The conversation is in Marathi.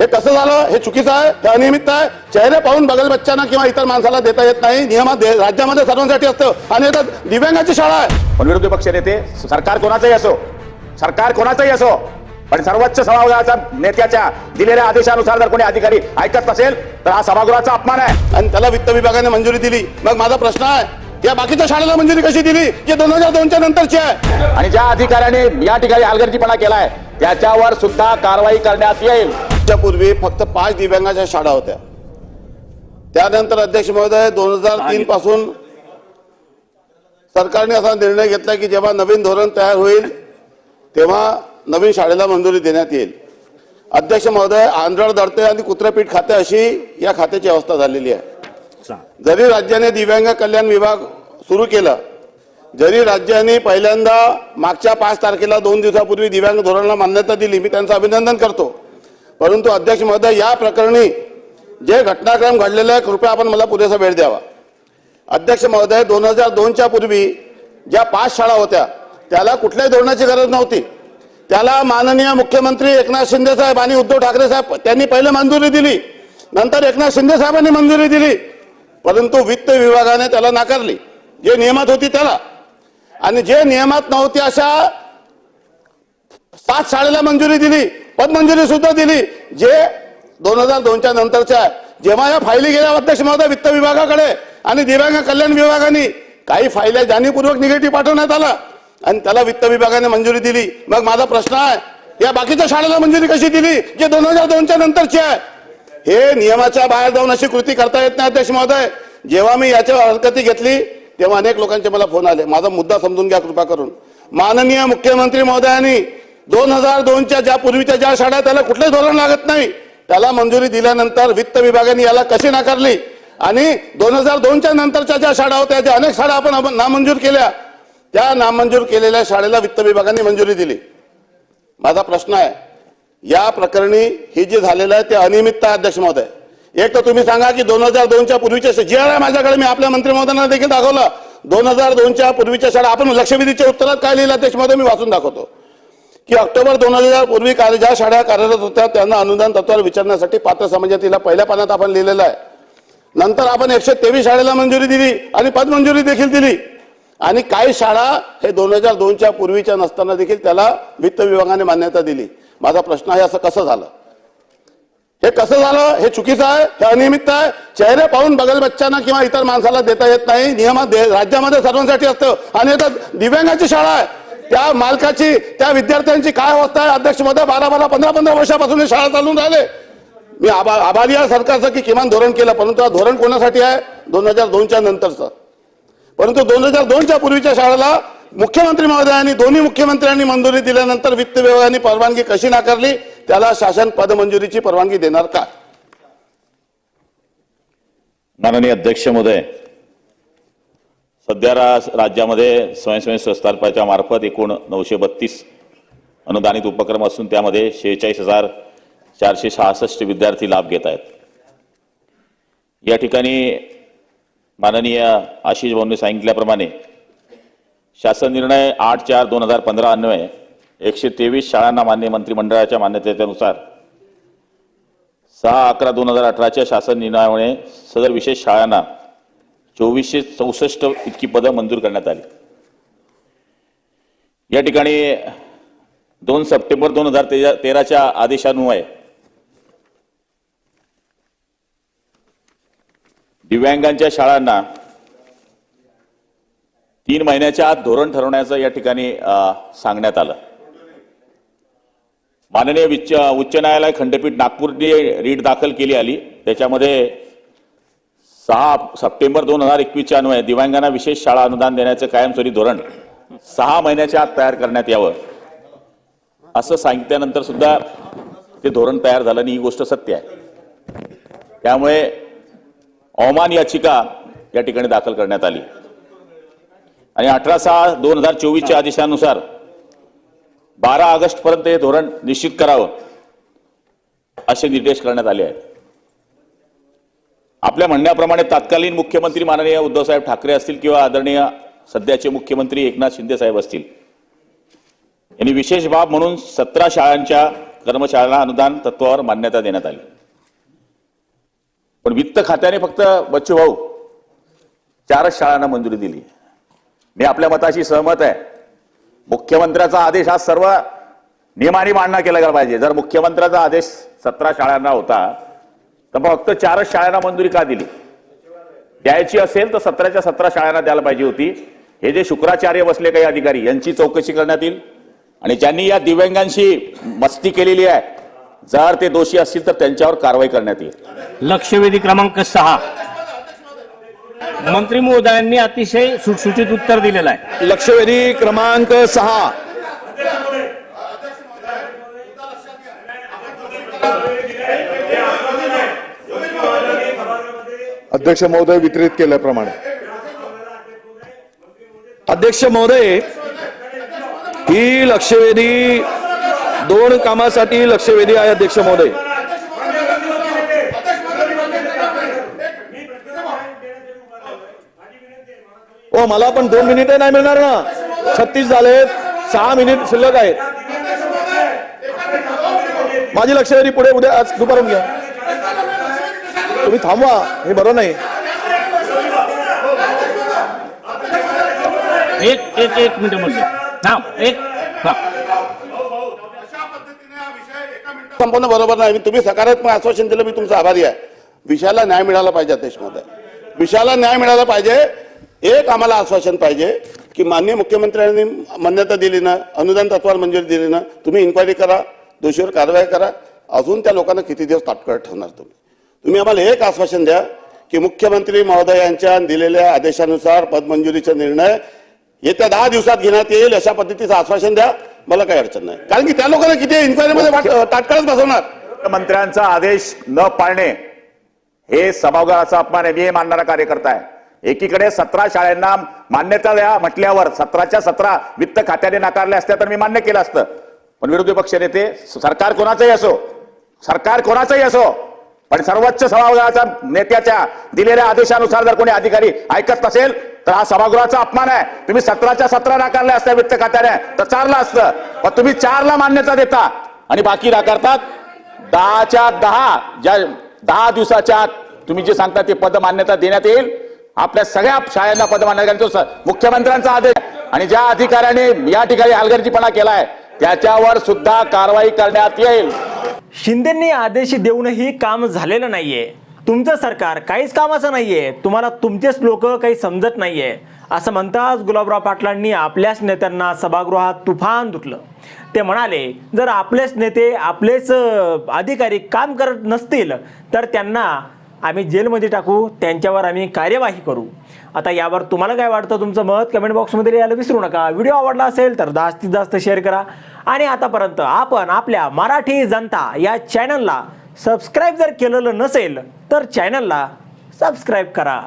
हे कसं झालं हे चुकीचं आहे हे अनियमित आहे. चेहरे पाहून बगल बच्चांना किंवा इतर माणसाला देता येत नाही. नियमात राज्यामध्ये सर्वांसाठी असतं. आणि आता दिव्यांगाची शाळा आहे. पण विरोधी पक्ष नेते सरकार कोणाचंही असो सरकार कोणाचंही असो पण सर्वोच्च सभागृहाच्या नेत्याच्या दिलेल्या आदेशानुसार जर कोणी अधिकारी ऐकत नसेल तर हा सभागृहाचा अपमान आहे. आणि त्याला वित्त विभागाने मंजुरी दिली. मग माझा प्रश्न आहे या बाकीच्या शाळेला मंजुरी कशी दिली? जे दोन हजार दोनच्या नंतरची आहे. आणि ज्या अधिकाऱ्याने या ठिकाणी हलगर्जीपणा केलाय त्याच्यावर सुद्धा कारवाई करण्यात येईल. पूर्वी फक्त पाच दिव्यांगाच्या शाळा होत्या. त्यानंतर अध्यक्ष महोदय दोन हजार तीन पासून सरकारने असा निर्णय घेतला की जेव्हा नवीन धोरण तयार होईल तेव्हा नवीन शाळेला मंजुरी देण्यात येईल. अध्यक्ष महोदय आंधळ दडते आणि कुत्रपीठ खाते अशी या खात्याची अवस्था झालेली आहे. जरी राज्याने दिव्यांग कल्याण विभाग सुरू केला जरी राज्याने पहिल्यांदा मागच्या पाच तारखेला दोन दिवसापूर्वी दिव्यांग धोरणाला मान्यता दिली मी त्यांचं अभिनंदन करतो. परंतु अध्यक्ष महोदय या प्रकरणी जे घटनाक्रम घडलेले आहे कृपया आपण मला पुरेसा वेळ द्यावा. अध्यक्ष महोदय दोन हजार दोनच्या पूर्वी ज्या पाच शाळा होत्या त्याला कुठल्याही धोरणाची गरज नव्हती. त्याला माननीय मुख्यमंत्री एकनाथ शिंदे साहेब आणि उद्धव ठाकरे साहेब त्यांनी पहिले मंजुरी दिली. नंतर एकनाथ शिंदे साहेबांनी मंजुरी दिली. परंतु वित्त विभागाने त्याला नाकारली. जे नियमात होती त्याला. आणि जे नियमात नव्हती अशा सात शाळेला मंजुरी दिली. पदमंजुरी सुद्धा दिली जे दोन हजार दोनच्या नंतरच्या जेव्हा या फायली गेल्या अध्यक्ष महोदय वित्त विभागाकडे आणि दिव्यांग कल्याण विभागाने काही फायल्या जाणीवपूर्वक निगेटिव्ह पाठवण्यात आला आणि त्याला वित्त विभागाने मंजुरी दिली. मग माझा प्रश्न आहे या बाकीच्या शाळेला मंजुरी कशी दिली जे दोन हजार दोनच्या नंतरची आहे? हे नियमाच्या बाहेर जाऊन अशी कृती करता येत नाही अध्यक्ष महोदय. जेव्हा मी याच्यावर हरकती घेतली तेव्हा अनेक लोकांचे मला फोन आले. माझा मुद्दा समजून घ्या कृपा करून. माननीय मुख्यमंत्री महोदयांनी दोन हजार दोनच्या ज्या पूर्वीच्या ज्या शाळा त्याला कुठलंही धोरण लागत नाही. त्याला मंजुरी दिल्यानंतर वित्त विभागाने याला कशी नाकारली? आणि दोन हजार दोनच्या नंतरच्या ज्या शाळा होत्या ज्या अनेक शाळा आपण नामंजूर केल्या त्या नामंजूर केलेल्या शाळेला वित्त विभागाने मंजुरी दिली. माझा प्रश्न आहे या प्रकरणी हे जे झालेलं आहे ते अनियमितता आहे, अध्यक्ष महोदय. एक तर तुम्ही सांगा की दोन हजार दोनच्या पूर्वीच्या जे आर आहे माझ्याकडे मी आपल्या मंत्री महोदयांना देखील दाखवलं. दोन हजार दोनच्या पूर्वीच्या शाळा आपण लक्षवेधीच्या उत्तरात काय लिहिलं अध्यक्ष महोदय? मी वाचून दाखवतो. की ऑक्टोबर दोन हजार पूर्वी कार्य ज्या शाळा कार्यरत होत्या त्यांना अनुदान तत्वावर विचारण्यासाठी पात्र समाजातीला पहिल्या पानात आपण लिहिलेलं आहे. नंतर आपण एकशे तेवीस शाळेला मंजुरी दिली आणि पदमंजुरी देखील दिली. आणि काही शाळा हे दोन हजार दोनच्या पूर्वीच्या नसताना देखील त्याला वित्त विभागाने मान्यता दिली. माझा प्रश्न आहे असं कसं झालं? हे कसं झालं? हे चुकीचं आहे? हे अनियमित आहे? चेहरे पाहून बगल बच्चांना किंवा इतर माणसाला देता येत नाही? नियमात दे- राज्यामध्ये सर्वांसाठी असतं. आणि आता दिव्यांगाची शाळा आहे. त्या मालकाची त्या विद्यार्थ्यांची काय अवस्था आहे? अध्यक्षमध्ये बारा बारा पंधरा पंधरा वर्षापासून शाळा चालून राहिले. मी आभा आभारी आहे सरकारचं की किमान धोरण केलं परंतु हा धोरण कोणासाठी आहे? दोन हजार दोनच्या नंतरचं. परंतु दोन हजार दोनच्या पूर्वीच्या शाळेला मुख्यमंत्री महोदयांनी दोन्ही मुख्यमंत्र्यांनी मंजुरी दिल्यानंतर वित्त विभागाने परवानगी कशी नाकारली? त्याला शासन पदमंजुरीची परवानगी देणार का? माननीय अध्यक्ष महोदय सध्या राज्यामध्ये स्वयंस्वयं संस्थांच्या मार्फत एकूण नऊशे बत्तीस अनुदानित उपक्रम असून त्यामध्ये शेहेचाळीस हजार चारशे सहासष्ट विद्यार्थी लाभ घेत आहेत. या ठिकाणी माननीय आशिष भाऊंनी सांगितल्याप्रमाणे शासन निर्णय आठ चार दोन हजार पंधरा अन्वये एकशे तेवीस शाळांना मान्य मंत्रिमंडळाच्या मान्यतेनुसार सहा अकरा दोन हजार अठराच्या शासन निर्णयामुळे सदर विशेष शाळांना चोवीसशे चौसष्ट इतकी पदं मंजूर करण्यात आली. या ठिकाणी दोन सप्टेंबर दोन हजार तेराच्या आदेशान्वये दिव्यांगांच्या शाळांना तीन महिन्याच्या आत धोरण ठरवण्याचं या ठिकाणी सांगण्यात आलं. माननीय उच्च उच्च न्यायालय खंडपीठ नागपूरने रीट दाखल केली आली. त्याच्यामध्ये सहा सप्टेंबर दोन हजार एकवीसच्या अन्वये दिव्यांगांना विशेष शाळा अनुदान देण्याचं कायमस्वरूपी धोरण सहा महिन्याच्या आत तयार करण्यात यावं. असं सांगितल्यानंतर सुद्धा ते धोरण तयार झालं आणि ही गोष्ट सत्य आहे. त्यामुळे अवमान याचिका या ठिकाणी दाखल करण्यात आली. आणि अठरा सहा दोन हजार चोवीसच्या आदेशानुसार बारा ऑगस्ट पर्यंत हे धोरण निश्चित करावं असे निर्देश करण्यात आले आहेत. आपल्या म्हणण्याप्रमाणे तत्कालीन मुख्यमंत्री माननीय उद्धवसाहेब ठाकरे असतील किंवा आदरणीय सध्याचे मुख्यमंत्री एकनाथ शिंदे साहेब असतील. यांनी विशेष बाब म्हणून सतरा शाळांच्या कर्मशाळांना अनुदान तत्वावर मान्यता देण्यात आली. पण वित्त खात्याने फक्त बच्चू भाऊ चारच शाळांना मंजुरी दिली. मी आपल्या मताशी सहमत आहे. मुख्यमंत्र्याचा आदेश हा सर्व नियमाने मांडणा केला गेला पाहिजे. जर मुख्यमंत्र्याचा आदेश सतरा शाळांना होता तर फक्त चारच शाळांना मंजुरी का दिली? द्यायची असेल तर सतराच्या सतरा शाळांना द्यायला पाहिजे होती. हे जे शुक्राचार्य बसले काही अधिकारी यांची चौकशी करण्यात येईल. आणि ज्यांनी या दिव्यांगांशी मस्ती केलेली आहे जर ते दोषी असतील तर त्यांच्यावर कारवाई करण्यात येईल. लक्षवेधी क्रमांक सहा. मंत्री महोदयांनी अतिशय सुटसुटीत उत्तर दिलेलं आहे. लक्षवेधी क्रमांक सहा. अध्यक्ष महोदय वितरित केल्याप्रमाणे. अध्यक्ष महोदय ही लक्षवेधी दोन कामासाठी लक्षवेधी आहे अध्यक्ष महोदय. ओ मला पण दोन मिनिटे नाही मिळणार ना. छत्तीस झालेत सहा मिनिट शिल्लक आहेत. माझी लक्षवेधी पुढे उद्या आज दुपारून घ्या. तुम्ही थांबवा हे बरं नाही. एक एक एक मिनिट म्हणतो हा एक हा संपूर्ण बरोबर नाही. तुम्ही सकारात्मक आश्वासन दिलं मी तुमचा आभारी आहे. विषयाला न्याय मिळाला पाहिजे अध्यक्ष महोदय. विषयाला न्याय मिळाला पाहिजे. एक आम्हाला आश्वासन पाहिजे की माननीय मुख्यमंत्र्यांनी मान्यता दिली ना अनुदान तत्वावर मंजुरी दिली ना तुम्ही इन्क्वायरी करा दोषीवर कारवाई करा. अजून त्या लोकांना किती दिवस ताटकळत ठेवणार तुम्ही? तुम्ही आम्हाला एक आश्वासन द्या की मुख्यमंत्री महोदयांच्या दिलेल्या आदेशानुसार पदमंजुरीचा निर्णय येत्या दहा दिवसात घेण्यात येईल अशा पद्धतीचं आश्वासन द्या. मला काही अडचण नाही. कारण की त्या लोकांना किती इन्क्वायरीमध्ये तात्काळच बसवणार. मंत्र्यांचा आदेश न पाळणे हे सभागृहाचा अपमान आहे. मी हे मानणारा कार्यकर्ता आहे. एकीकडे सतरा शाळांना मान्यता द्या म्हटल्यावर सतराच्या सतरा वित्त खात्याने नाकारल्या असत्या तर मी मान्य केलं असतं. पण विरोधी पक्ष नेते सरकार कोणाचंही असो सरकार कोणाचंही असो पण सर्वोच्च सभागृहाच्या नेत्याच्या दिलेल्या आदेशानुसार जर कोणी अधिकारी ऐकत नसेल तर हा सभागृहाचा अपमान आहे. तुम्ही सतराच्या सतरा नाकारल्या असत्या वित्त खात्याने तर चारला असतं. पण तुम्ही चारला मान्यता देता. आणि बाकी नाकारतात दहाच्या दहा ज्या दहा दिवसाच्या आत तुम्ही जे सांगता ते पद मान्यता देण्यात येईल. आपल्या सगळ्या शाळांना पद मान्यता देण्यात मुख्यमंत्र्यांचा आदेश. आणि ज्या अधिकाऱ्याने या ठिकाणी हलगर्जीपणा केलाय त्याच्यावर सुद्धा कारवाई करण्यात येईल. शिंदेंनी आदेश देऊनही काम झालेलं नाहीये. तुमचं सरकार काहीच कामाचं नाहीये. तुम्हाला तुमचेच लोक काही समजत नाहीये. असं म्हणताच गुलाबराव पाटलांनी आपल्याच नेत्यांना सभागृहात तुफान धुतलं. ते म्हणाले जर आपलेच नेते आपलेच अधिकारी काम करत नसतील तर त्यांना आम्ही जेलमध्ये टाकू त्यांच्यावर आम्ही कार्यवाही करू. आता यावर तुम्हाला काय वाटतं? तुमचं मत कमेंट बॉक्समध्ये लिहायला विसरू नका. व्हिडिओ आवडला असेल तर जास्तीत जास्त शेअर करा. आणि आतापर्यंत आपण आपल्या मराठी जनता या चॅनलला सबस्क्राईब जर केलेलं नसेल तर चॅनलला सबस्क्राईब करा.